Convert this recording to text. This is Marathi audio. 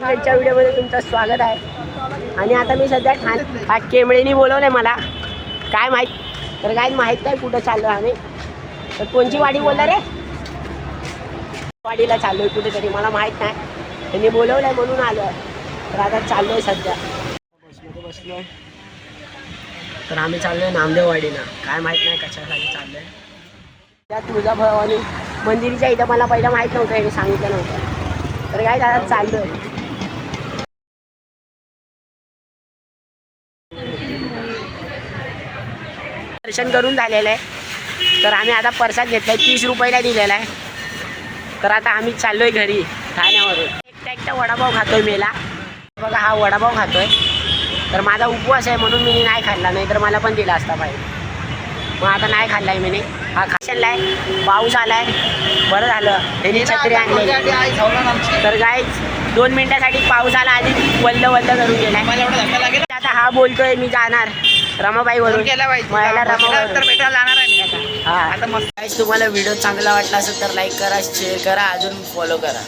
त्यांच्या व्हिडिओमध्ये तुमचं स्वागत आहे. आणि आता मी सध्या ठाण हा केमळेनी बोलवलंय मला. काय माहीत? तर काय माहीत नाही कुठं चाललो आम्ही. तर कोणची वाडी बोलला रे? वाडीला चाललोय कुठेतरी मला माहीत नाही. त्यांनी बोलवलंय म्हणून आलो तर आता चाललोय सध्या. बसलो बसलोय. तर आम्ही चाललोय नामदेववाडीला काय माहीत नाही कशासाठी चाललोय. त्या तुळजाभवानी मंदिरच्या इथं मला पहिलं माहीत नव्हतं हे सांगितलं नव्हतं. तर काय आता चाललोय. दर्शन करून झालेलं आहे. तर आम्ही आता प्रसाद घेतलाय तीस रुपयाला दिलेला आहे. तर आता आम्ही चाललोय घरी ठाण्यावरून. एकटा एकटा वडापाव खातोय मेला. बघा हा वडापाव खातोय. तर माझा उपवास आहे म्हणून मी नाही खाल्ला नाही तर मला पण दिला असता पाहिजे मग आता नाही खाल्लाय मी. हा खाल्लाय. पाऊस आलाय. बरं झालं. त्यांनी छत्री आणली तर काय दोन मिनिटासाठी पाऊस आला आधी वल्ल वल्ल करून लागेल? आता हा बोलतोय मी जाणार. रमाबाई वरून. गेला पाहिजे मला तर रमाबाई भेटायला जाणार आहे मी आता. हा. आता मस्त. Guys, तुम्हाला व्हिडिओ चांगला वाटला असेल तर लाईक करा शेअर करा अजून फॉलो करा.